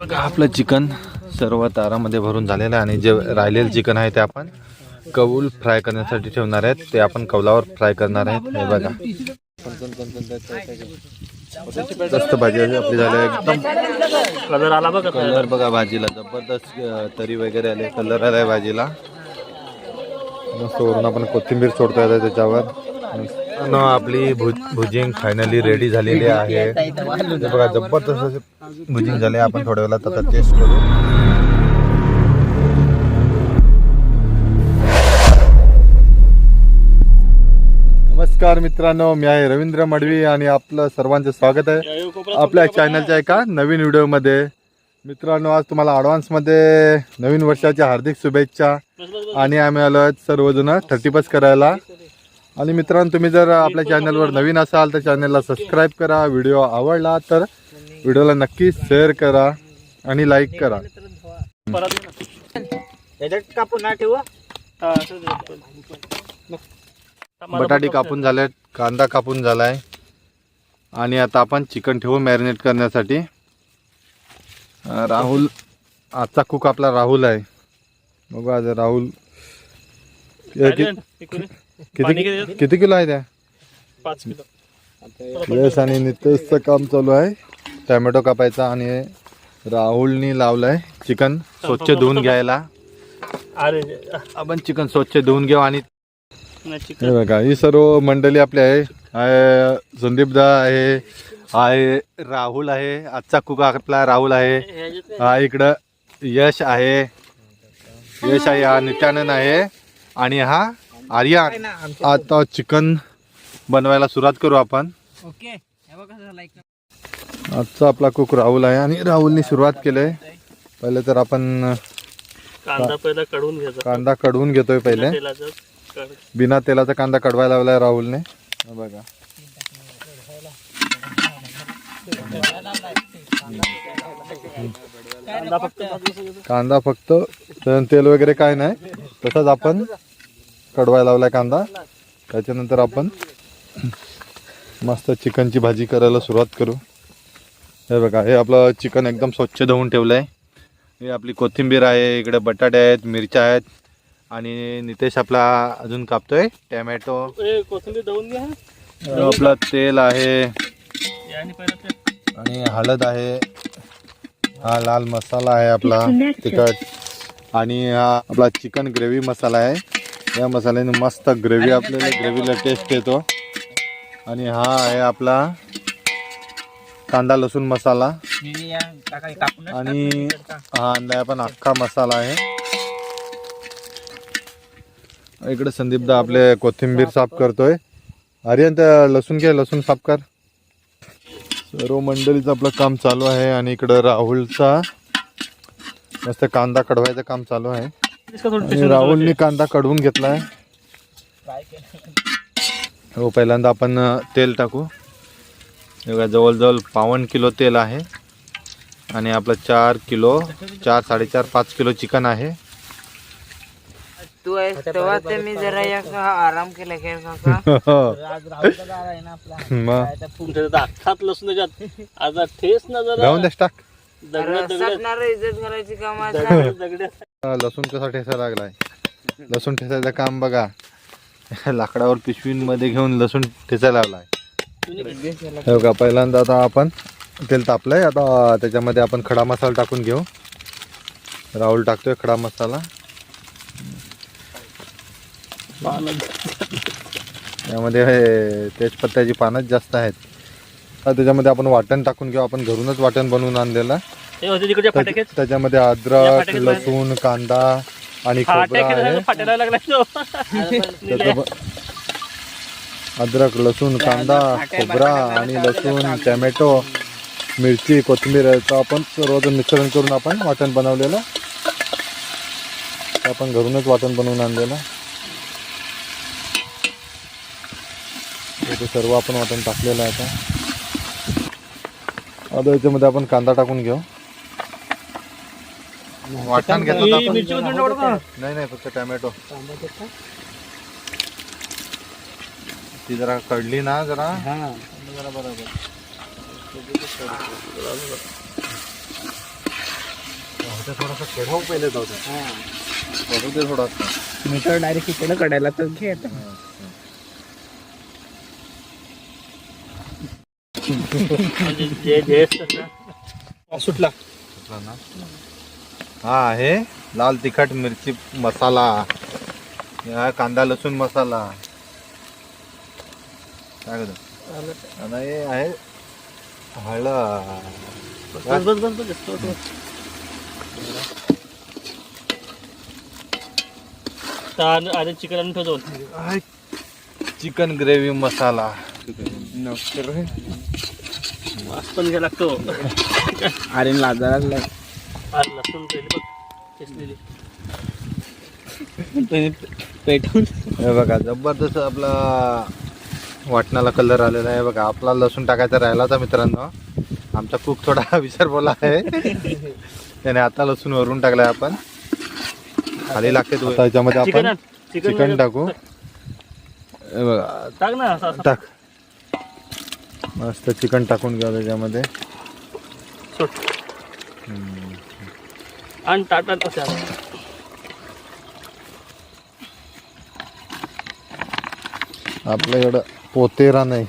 आपलं चिकन सर्व तारामध्ये भरून झालेलं आहे आणि जे राहिलेलं चिकन आहे ते आपण कौल फ्राय करण्यासाठी ठेवणार आहेत. ते आपण कौलावर फ्राय करणार आहेत. हे बघा. मस्त भाजी आपली झाली. एकदम कलर आला बघा. कलर बघा भाजीला. जबरदस्त तरी वगैरे आले. कलर आलाय भाजीला. मस्त वरून आपण कोथिंबीर सोडता येते त्याच्यावर. आपली भुज भुजिंग फायनली रेडी झालेली आहे. बघा जबरदस्त भुजिंग झाले आपण थोड्या वेळात आता टेस्ट करू. नमस्कार मित्रांनो मी आहे रवींद्र मडवी आणि आपलं सर्वांचं स्वागत आहे. आपल्या चॅनलच्या एका नवीन व्हिडिओमध्ये. मित्रांनो आज तुम्हाला ॲडव्हान्समध्ये नवीन वर्षाच्या हार्दिक शुभेच्छा. आणि आम्ही आलो आहेत सर्वजण थर्टी पस करायला. आणि मित्रांनो तुम्ही जर आपल्या चॅनलवर नवीन असाल तर चॅनलला सबस्क्राईब करा व्हिडिओ आवडला तर व्हिडिओला नक्की शेअर करा आणि लाईक करा. बटाटे कापून झाले कांदा कापून झालाय. आणि आता आपण चिकन ठेवू मॅरिनेट करण्यासाठी. राहुल आजचा कुक आपला राहुल आहे. बघू आज राहुल. पाणी किती किती? किती किलो आहे त्या? पाच किलो. यश आणि नितेशचं काम चालू आहे. टॅमॅटो कापायचा आणि राहुलनी लावलंय चिकन स्वच्छ धुवून घ्यायला. अरे आपण चिकन स्वच्छ धुवून घेऊ आणि नाही, हे चिकन बघा ही सर्व मंडळी आपली आहे. आहे संदीप दा आहे आहे राहुल आहे आजचा कुक आपला राहुल आहे. हा इकडं यश आहे. यश आहे हा नित्यानंद आहे. आणि हा आर्यन आता चिकन बनवायला सुरुवात करू आपण. ओके हे बघा कसं लाईक आजचा आपला कुक राहुल आहे आणि राहुलनी सुरुवात केली पहिले तर आपण कांदा पहिला कढवून घ्यायचा. कांदा कढवून घेतोय पहिले. बिना तेलाचा कांदा कढवायला लावलाय राहुलने. हे बघा. कांदा फक्त. तेल वगैरे काय नाही. तसंच आपण कडवायला लावलाय कांदा. त्याच्यानंतर आपण मस्त चिकनची भाजी करायला सुरुवात करू. हे बघा हे आपलं चिकन एकदम स्वच्छ धुवून ठेवलं आहे हे आपली कोथिंबीर आहे इकडे बटाटे आहेत मिरच्या आहेत. आणि नितेश आपला अजून कापतोय टॅमॅटो. हे आपलं तेल आहे. आणि हळद आहे. हा लाल मसाला आहे आपला तिखट. आणि हा आपला चिकन ग्रेव्ही मसाला आहे. या मसाल्याने मस्त ग्रेव्ही आपल्याला ग्रेव्हीला टेस्ट येतो. आणि हा आहे आपला कांदा लसूण मसाला. आणि हा आणलाय आपण अख्खा मसाला आहे. इकडे संदीपदा आपले कोथिंबीर साफ करतोय. आर्यन त्या लसूण घे लसूण साफ कर. सर्व मंडळीचं आपलं काम चालू आहे आणि इकडं राहुलचा मस्त कांदा कढवायचं काम चालू आहे. आणि राहुलने कांदा कढवून घेतलाय. हो पहिल्यांदा आपण तेल टाकू. बघा जवळजवळ पावन किलो तेल आहे. आणि आपलं चार किलो चार साडेचार पाच किलो चिकन आहे. तू आहेस तेव्हा ते मी जरा एक आराम केला राहून टाक इज्जत घालायची काम हा, लसूण कसा ठेसायला लागलाय? लसूण ठेसायचं काम बघा. लाकडावर पिशवींमध्ये घेऊन लसूण ठेचायला लागलाय. हे बघा पहिल्यांदा आता आपण तेल तापलंय. आता त्याच्यामध्ये आपण खडा मसाला टाकून घेऊ. राहुल टाकतोय खडा मसाला. यामध्ये हे तेजपत्त्याची पानच जास्त आहेत. त्याच्यामध्ये आपण वाटण टाकून घेऊ आपण घरूनच वाटण बनवून आणलेलं. त्याच्या- त्याच्यामध्ये या अद्रक लसूण कांदा आणि खोबरा आहे. फाट्या फाट्याला लागला तो. त्याचं ब- अद्रक लसूण कांदा खोबरा आणि लसूण टॅमॅटो मिरची कोथिंबीर याचं आपण सर्वजण मिश्रण करून आपण वाटण बनवलेलं. ते आपण घरूनच वाटण बनवून आणलेलं. ते सर्व आपण वाटण टाकलेलं आहे आता. आता याच्यामध्ये आपण कांदा टाकून घेऊ. वाटण घेतात ही आपण मिरची उचलून टाकू का? नाही नाही फक्त टॅमॅटो. ती जरा कढली ना जरा. जरा बरोबर. थोडासा पहिले जाऊ बघू दे थोडासा. मी तर डायरेक्ट इकडे कडायला तर घे आता. म्हणजे जे जे असतात सुटला. ना हा आहे लाल तिखट मिरची मसाला. हा कांदा लसूण मसाला. काय आणि हे आहे हळद. आणि चिकन आणून ठेवतो. Chicken gravy masala. वास पण घ्यायला लागतो. अरे लाजाराच लाग लसूण बघ पेटवून. हे बघा जबरदस्त आपला वाटणाला कलर आलेला आहे. बघा आपला लसूण टाकायचा राहिला होता मित्रांनो. आमचा कुक थोडा विचार बोला आहे. त्याने आता लसूण वरून टाकलाय आपण. खाली लागते तो. याच्यामध्ये चिकन आपण. चिकन चिकन टाकू. हे बघा. टाक ना टाक. मस्त चिकन टाकून घ्या त्याच्यामध्ये आणि टाटा असे आण. आपलं एवढं पोतेरा नाही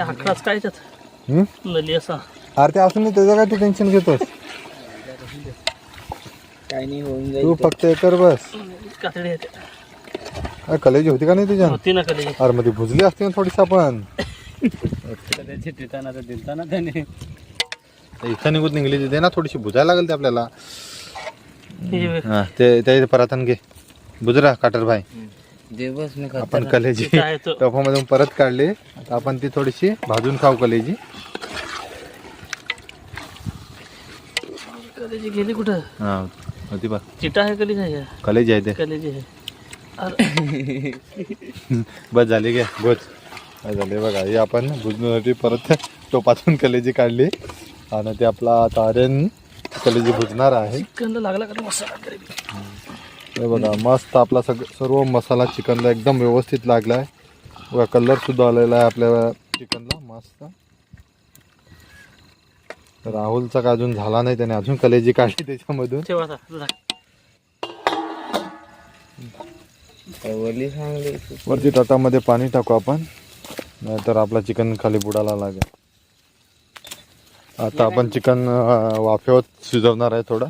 अकराच काय हम्म? नली असा. अरे ते असून त्याचं काय तू टेन्शन घेतोस? काही नाही होऊन तू फक्त हे कर बस. कातडी येते अरे कलेजी होती का नाही तुझ्या? होती ना कधी अरे मध्ये भुजली असते ना थोडीशी आपण. इथं निघून निघली दे ना थोडीशी भुजायला लागेल ते आपल्याला. हा ते ते परतन घे. बुजरा काटर भाई. दे बस मी आपण कलेजी इथं आहे तो. टोपामधून परत काढली. आता आपण ती थोडीशी भाजून खाऊ कलेजी. कलेजी गेली कुठं? हा होती बघ. चिटा आहे कलेजी आहे कलेजी आहे ते. कलेजी आहे. बस झाली घे बोच काय झाले बघा हे आपण भुजण्यासाठी परत टोपातून कलेजी काढली. आणि ते आपला तारेन कलेजी भुजणार आहे. लागला का मसाला? हे बघा मस्त आपला सग सर्व मसाला चिकनला एकदम व्यवस्थित लागलाय. बघा कलर सुद्धा आलेला आहे आपल्या चिकनला मस्त. राहुलचा का अजून झाला नाही त्याने अजून कलेजी काढली त्याच्यामधून. ठेवा आता झाक. वली सांगली. वरती ताटामध्ये पाणी टाकू आपण. नाहीतर आपला चिकन खाली बुडाला लागेल. आता आपण चिकन वाफेवर शिजवणार आहे थोडं.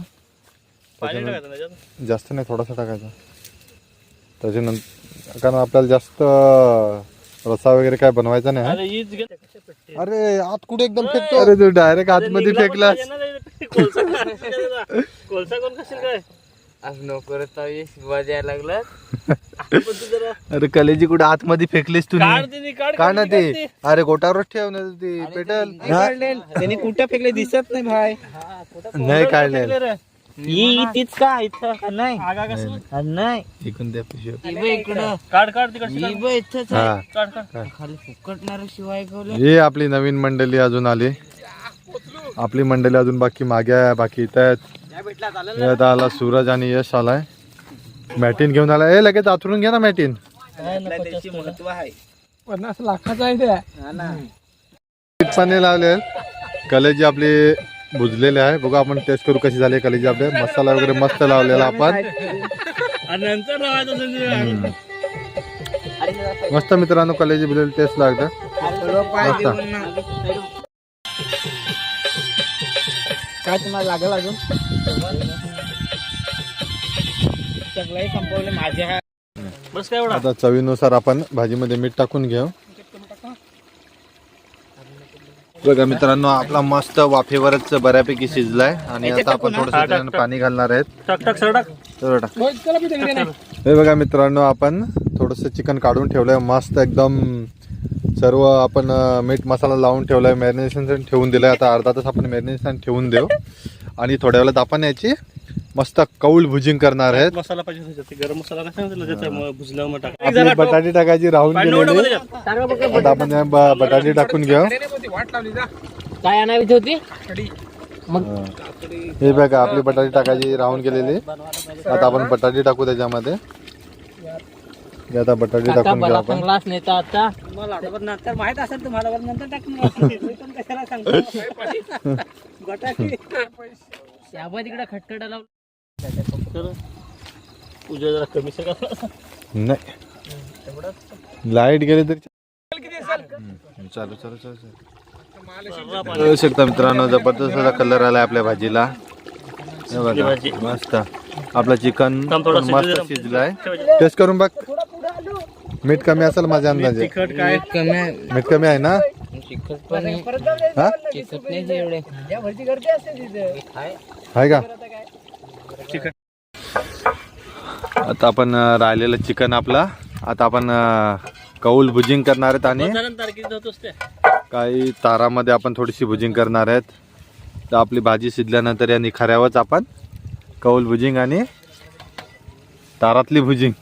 पाणी टाकायचं त्याच्यात? जास्त नाही थोडासा टाकायचा. त्याच्यानंतर कारण आपल्याला जास्त रसा वगैरे काय बनवायचा नाही अरे आत कुठे एकदम फेकतो? अरे तू डायरेक्ट आतमध्ये फेकलास. कोळसा कोण खाशील काय? नोकर शिवाजी यायला लागला आपण तू जरा अरे कलेजी कुठे आतमध्ये फेकलीस तू काढ तिने, काढ का ना ते? काढ ते. अरे गोटावरच ठेव ना ती पेटल. त्यांनी कुठं फेकले दिसत नाही भाई. नाही काढले फेकले रे. ही तीच का? इथं नाही? आगा कसं? नाही इकडून द्या पिशवी. ही बघ इकडं. काढ काढ तिकडची ही काढ. बघ इथंच आहे. हा. काढ काढ. खाली फुकटणार शिवाय कवले हे आपली नवीन मंडळी अजून आली. आपली मंडळी अजून बाकी मागे आहे बाकी इथं आहेत. आता आला सूरज आणि यश आलाय. मॅटिन घेऊन आला ए लगेच आतरून घे ना मॅटिन. महत्त्व आहे. पन्नास लाखाचा आहे हा पाणी लावले कलेजी आपली भुजलेले आहे. बघू आपण टेस्ट करू कशी झाली कलेजी आपले. मसाला वगैरे मस्त लावलेला आपण. मस्त मित्रांनो कलेजी भुजलेली टेस्ट लागतं. मस्त. काय तुम्हाला लागल अजून? सगळं संपवले माझ्या बस काय एवढा? आता चवीनुसार आपण भाजीमध्ये मीठ टाकून घेऊ. बघा मित्रांनो आपला मस्त वाफेवरच बऱ्यापैकी शिजलाय. आणि आता आपण थोडस पाणी घालणार आहेत. टाक टाक टाक. हे बघा मित्रांनो आपण थोडस चिकन काढून ठेवलंय. मस्त एकदम सर्व आपण अं, मीठ मसाला लावून ठेवलाय. मॅरिनेशन ठेवून दिलंय. आता अर्धा तास आपण मॅरिनेशन ठेवून देऊ. आणि थोड्या वेळात आपण याची मस्त कौल भुजिंग करणार आहेत. मसाला पाहिजे त्याच्यात. गरम मसाला भुजल्यावर मग बटाटे टाकायची राहून गेलेली. आता आपण बटाटे टाकून घेऊ. काय आणायची होती? हे. बघा आपली बटाटे टाकायची राहून गेलेली. आता आपण बटाटे टाकू त्याच्यामध्ये. आता बटाटे टाकून घेऊ आपण. आता. नंतर माहित असेल तुम्हाला नंतर तिकडे खटखटा लावून जरा कमी सगळं नाही. लाइट गेली तरी चालू चालू. चालू चालू शकता मित्रांनो जबरदस्त असा कलर आलाय आपल्या भाजीला. हे बघा भाजी. मस्त. आपलं चिकन थांब, थोडं शिजू मस्त. शिजलाय. टेस्ट करून बघ. मीठ कमी असेल माझ्या अंदाजे. तिखट काय? कमी आहे. मीठ कमी आहे ना? चिकट पण. हा? चिकट नाही एवढे आहे का? चिकन आता आपण राहिलेलं चिकन आपला. आता आपण कौल भुजिंग करणार आहेत आणि काही तारामध्ये आपण थोडीशी भुजिंग करणार आहेत. तर आपली भाजी शिजल्यानंतर या निखाऱ्यावरच आपण कौल भुजिंग आणि तारातली भुजिंग.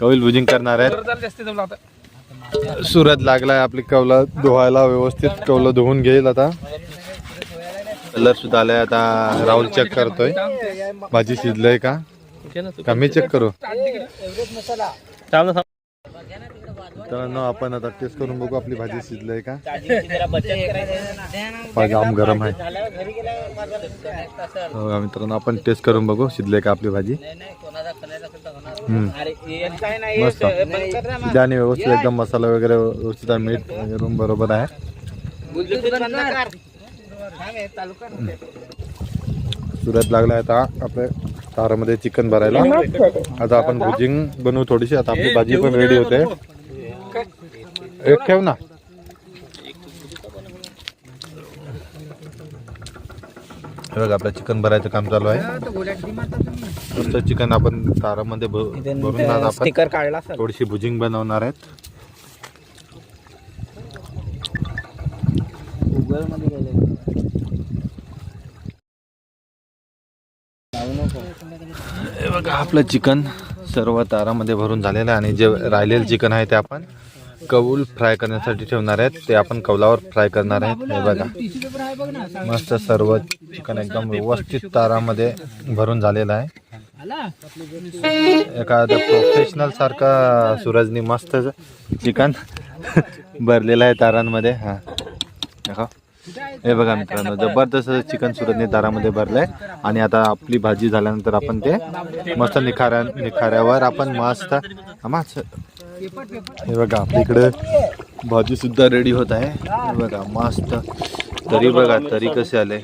कौल भुजिंग करणार आहेत. सुरत लागलाय आपली कौला धुवायला व्यवस्थित कौलं धुवून घेईल आता. कलर सुद्धा आलाय. आता राहुल चेक करतोय. भाजी शिजलंय का? का मी चेक करू? थांब आपण आता टेस्ट करून बघू आपली भाजी शिजलंय का? भाजी आम गरम आहे. हो मित्रांनो आपण टेस्ट करून बघू शिजले का आपली भाजी. मस्त. त्याने व्यवस्थित एकदम मसाला वगैरे व्यवस्थित आहे मीठ बरोबर आहे. सुरत लागला आता आपल्या तारामध्ये चिकन भरायला. आता आपण भुजिंग बनवू थोडीशी. आता आपली भाजी पण रेडी होते. एक ठेव ना. हे बघा आपलं चिकन भरायचं काम चालू आहे. मस्त चिकन आपण तारामध्ये भरून आपण थोडीशी भुजिंग बनवणार आहेत गुगलमध्ये गेले हे बघा आपलं चिकन सर्व तारामध्ये भरून झालेलं आहे आणि जे राहिलेलं चिकन आहे ते आपण कौल फ्राय करण्यासाठी ठेवणार आहेत. ते आपण कौलावर फ्राय करणार आहेत. हे बघा. मस्त सर्व चिकन एकदम व्यवस्थित तारामध्ये भरून झालेलं आहे. एखाद्या प्रोफेशनल सारखा सूरजनी मस्त चिकन भरलेलं आहे तारांमध्ये. हा. देखा हे बघा मित्रांनो जबरदस्त चिकन सुरतने तारामध्ये भरलंय. आणि आता आपली भाजी झाल्यानंतर आपण ते मस्त निखाऱ्या निखाऱ्यावर आपण मस्त हे बघा आपल्या इकडे भाजी सुद्धा रेडी होत आहे. हे बघा मस्त. तरी बघा तरी कसे आले.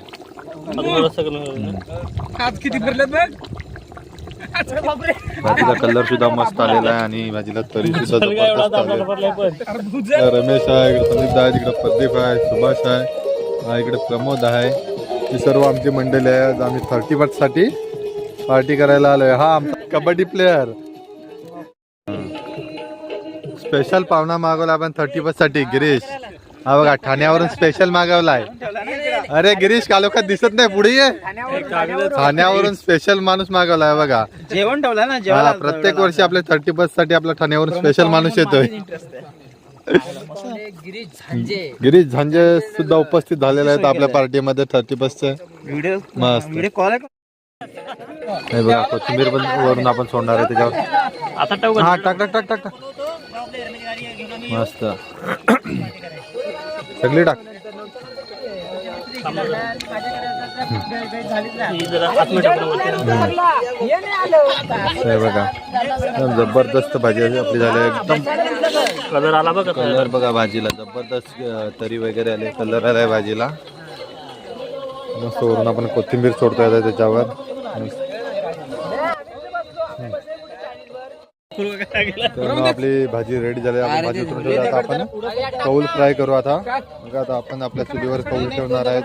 भाजीला कलर सुद्धा मस्त आलेला आहे आणि भाजीला तरी सुद्धा जबरदस्त आले रमेश आहे इकडे संदीप आहे तिकडे प्रदीप आहे सुभाष आहे. हा इकडे प्रमोद आहे. ही सर्व आमची मंडळी आहे. आज आम्ही थर्टी फर्स्टसाठी पार्टी करायला आलोय. हा आमचा कबड्डी प्लेअर स्पेशल पाहुणा मागवला आपण थर्टी फर्स्टसाठी. गिरीश. हा बघा ठाण्यावरून स्पेशल मागवलाय. अरे गिरीश कालोखात दिसत नाही पुढे ये? ठाण्यावरून स्पेशल माणूस मागवलाय बघा. जेवण ठेवलं ना हा प्रत्येक वर्षी आपल्या थर्टी फर्स्टसाठी आपल्या ठाण्यावरून स्पेशल माणूस येतोय. गिरीश झांजे. गिरीश झांजे सुद्धा उपस्थित झालेले आहेत आपल्या पार्टीमध्ये थर्टी चे. व्हिडिओ मस्त. व्हिडिओ कॉल आहे बघा कोथिंबीर पण वरून आपण सोडणार आहे त्याच्यावर. आता टाकू हा टाक टाक टाक टाक टाक. मस्त. सगळी टाक. बघा. जबरदस्त भाजी आपली झाली. आहे. एकदम कलर आला बघ. कलर. बघा भाजीला. जबरदस्त तरी वगैरे आले. कलर आलाय भाजीला. मस्त वरून आपण कोथिंबीर सोडतोय त्याच्यावर. तर मग आपली भाजी रेडी झाली. आपण भाजी उतरून ठेवली आता आपण. कौल फ्राय करू आता. बघा आता आपण आपल्या चुलीवर कौल ठेवणार आहेत.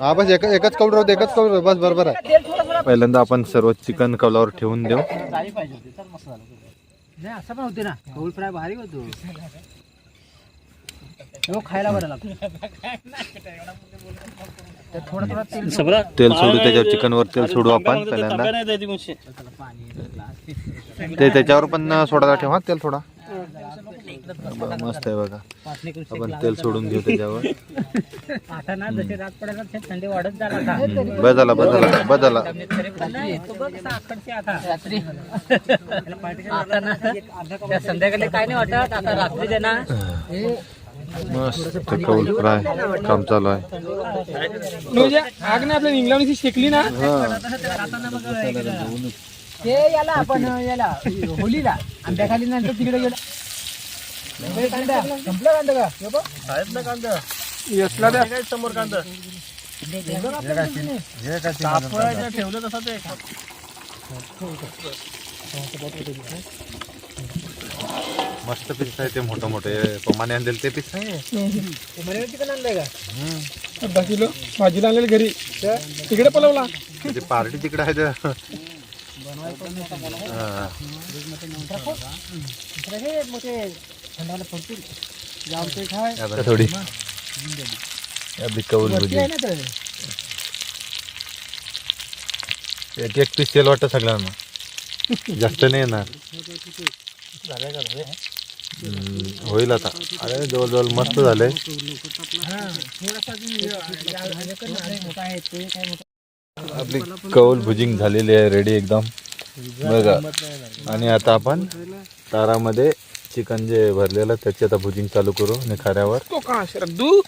हा बस एक एकच कौल राहू दे, एकच कौल राहू, बस बरोबर आहे. पहिल्यांदा आपण सर्व चिकन कौलावर ठेवून देऊ. असं पण होते ना. कौल फ्राय भारी होतो. तो खायला बरं लागतो. तर थोडं थोडं तेल सगळं तेल सोडू त्याच्यावर चिकनवर तेल सोडू आपण पहिल्यांदा. ते त्याच्यावर पण सोडायला ठेवा तेल थोडा. मस्त आहे बघा. आपण तेल सोडून घेऊ त्याच्यावर. ना आता. ना त्या संध्याकाळी काय नाही वाटत आता रात्री दे ना. मस्त कौल फ्राय काम चालू आहे. म्हणजे आग नाही आपल्या इंग्लंडची शेकली ना. ते याला आपण याला होलीला. आंब्याखाली नंतर तिकडे गेला. कांदा संपला कांदा का? हे बघ. आहेत ना कांदा. यसला द्या. काय समोर कांदा? कापडाच्या ठेवलं तसं ते. मस्त पीस आहे ते मोठं मोठे. पमाने आणलेले ते पीस आहे. ते आणलंय का? अर्धा किलो भाजीला आणलेली घरी. तिकडे पलवला. ते पार्टी तिकडे आहे ते थोडी. आपली कौल भुजी एक एक पीस तेल वाटतं सगळ्यांना. जास्त नाही येणार. होईल आता. अरे जवळजवळ मस्त झाले थोडासा अजून कर ना, अरे मोठा आहे ते काय मोठा आपली कौल भुजिंग झालेली आहे रेडी एकदम. बघा. आणि आता आपण तारामध्ये चिकन जे भरलेलं त्याची आता भुजिंग चालू करू आणि खाऱ्यावर. तो दू?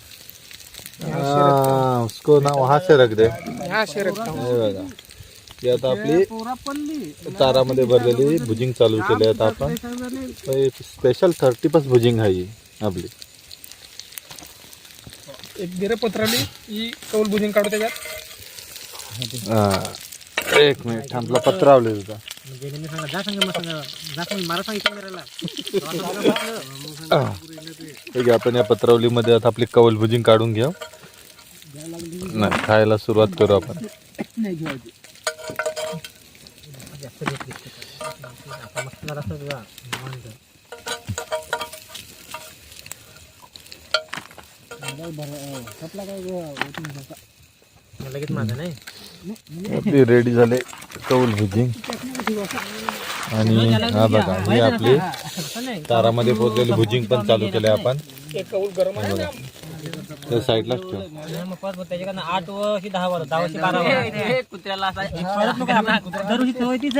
हाँ, उसको ना वहां से रख दे. हा शरद हे। बघा. आता आपली तारामध्ये भरलेली भुजिंग चालू केली आता आपण. स्पेशल थर्टी पस भुजिंग आहे ही आपली. एक दिर पत्राली ही कौल भुजिंग काढू त्याच्यात. हा. एक मिनिट थांबला पत्रावले तुझा जा सांग मग सांगा. जा सांग मला सांगितलं ठीक आहे आपण या पत्रावलीमध्ये आता आपली कौल भुजिंग काढून घेऊ. नाही खायला सुरुवात करू आपण. आता मस्त जरा असं निवांत. लगेच माझा नाही? आपली रेडी झाले कौल भुजिंग आणि हा बघा ही आपली तारामध्ये पोचलेली भुजिंग पण चालू केली आपण. एक कौल गरम आहे ना त्या साईडलाच ठेव. आठ वर्ष दहा वर्ष दहा वर्ष बारा कुत्र्याला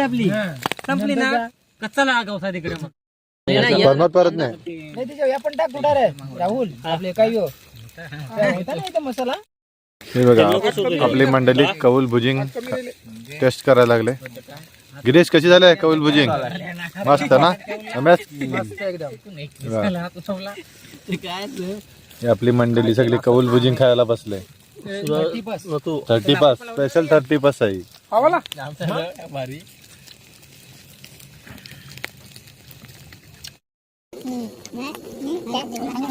आपली संपली ना कच्चा लागा होता तिकडे मग परत नाही. नाही त्याच्या या पण टाक राहुल. आपले काय हो. मसाला? हे बघा आपली मंडळी कौल भुजिंग टेस्ट करायला लागले. गिरीश कशी झाले कौल भुजिंग? मस्त ना? ही आपली मंडळी सगळी कौल भुजिंग खायला बसले. तू thirty pass special thirty pass आहे.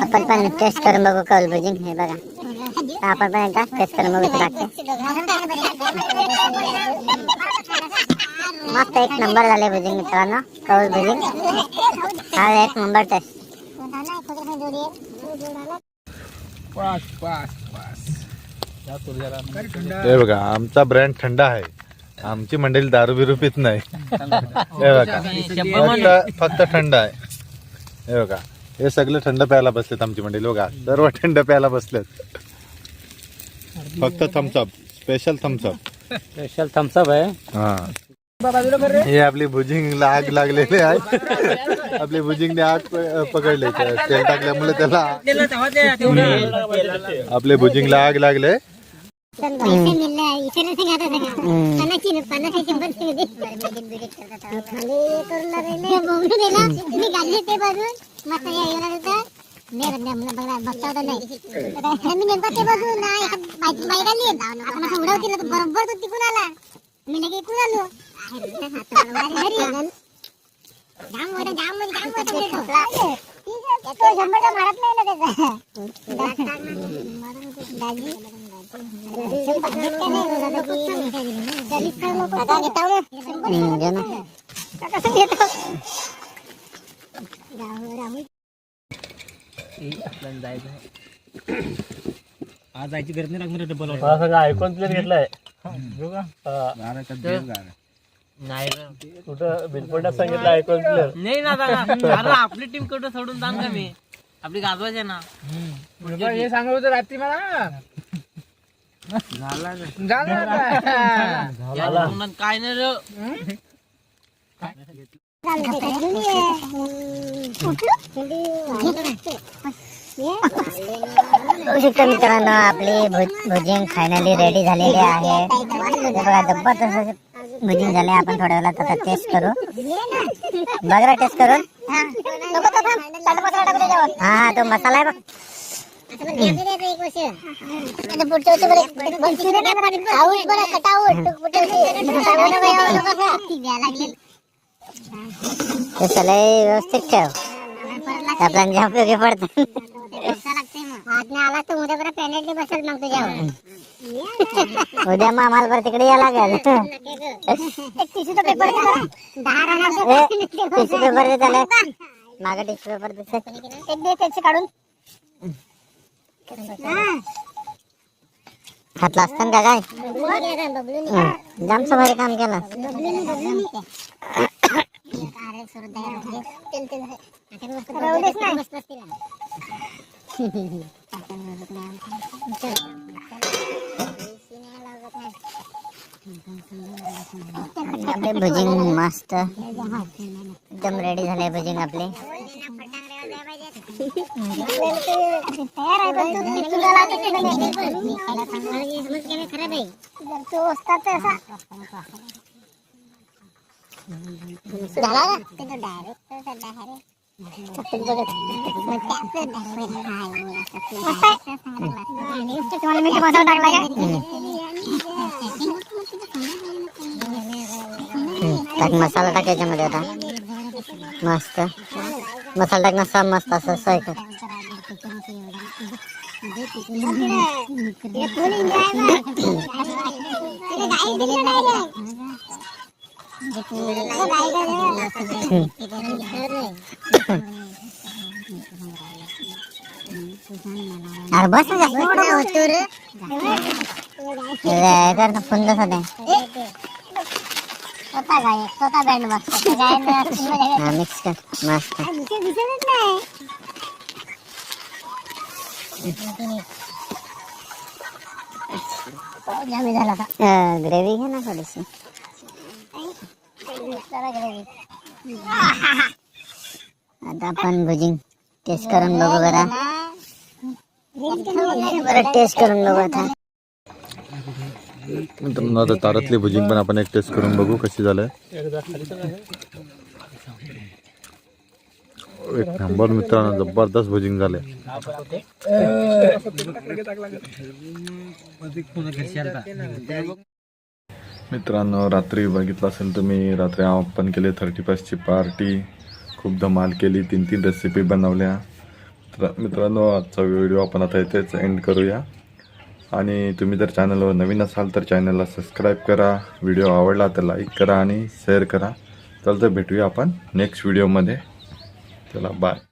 आपण पण टेस्ट करून बघू कौल भुजिंग हे बघा. आपण पण एकदा टेस्ट करून बघू टाकते मस्त एक नंबर झाले भुजिंग मित्रांनो. कौल भुजिंग हा एक नंबर टेस्ट हे बघा आमचा ब्रँड थंड आहे. आमची मंडळी दारू बिरू पित नाही. हे बघा. फक्त फक्त थंड आहे. हे बघा हे सगळे थंड प्यायला बसलेत आमची मंडळी बघा सर्व थंड प्यायला बसलेत. फक्त Thums Up special Thums Up special Thums Up आहे. हा. हे आपली भुजिंगला आग लागलेली आहे. आपली भुजिंगने आग प- पकडले. तेल टाकल्यामुळे त्याला आपले भुजिंगला आग लागले. बरोबर तो तिकून आला मी लगे इकडून आलो जाम मोठा जाम म्हणजे जाम मोठा ठोकला. तो शंभरचा मारत नाही ना त्याचा दाजी आज जायची गरज नाही लागणार डबल मला सगळं ऐकून प्लेट घेतलाय नाही कुठं बिलपड्यात सांगितलं ऐकून प्लेट नाही. ना दादा आपली टीम कुठं सोडून जाण का मी आपली गाजवायची ना हे सांगत होतं रात्री मला झाला काय नाही रे. शकता मित्रांनो आपली भुज- भुजिंग फायनली रेडी झालेली आहे. हे भुजिंग झाले आपण थोड्या वेळात आता टेस्ट करू. बघा टेस्ट करून. हा हा तो मसाला आहे बघ. व्यवस्थित ठेव आपल्या ज्या उपयोगी पडतात आला तर उद्या पॅनेटली बसेल. मग तुझ्यावर उद्या मग आम्हाला बरं तिकडे या लागेल टिश्यू पेपर टिश्यू पेपर मागे टिश्यू पेपर दिसत त्याचे काढून. हातला असतं का काय जाम सवारी काम केलं. आपले भुजिंग मस्त. एकदम रेडी झाले भुजिंग आपले. टाक मसाला टाक याच्यामध्ये आता मस्त मसाला टाक नसा मस्त असं सोय कर अरे बस ना जास्त. मोठं होतो रे हे कर ना फुंद सध्या स्वतः गाय स्वतः बँड हा मिक्स कर मस्त ग्रेव्ही घे ना थोडीशी आता आपण भुजिंग टेस्ट करून बघू बरं बरं टेस्ट करून बघू आता मित्रांनो आता तारातली भुजिंग पण आपण एक टेस्ट करून बघू कशी झालंय. एक नंबर मित्रांनो जबरदस्त भुजिंग झाले मित्रांनो रात्री बघितलं असेल तुम्ही रात्री आपण केले थर्टी फर्स्टची पार्टी खूप धमाल केली तीन तीन रेसिपी बनवल्या मित्रांनो आजचा व्हिडिओ आपण आता इथेच एंड करूया. आणि तुम्ही जर चॅनलवर नवीन असाल तर चॅनलला सबस्क्राईब करा. व्हिडिओ आवडला तर लाईक करा आणि शेअर करा. चल तर भेटूया आपण नेक्स्ट व्हिडिओमध्ये चला बाय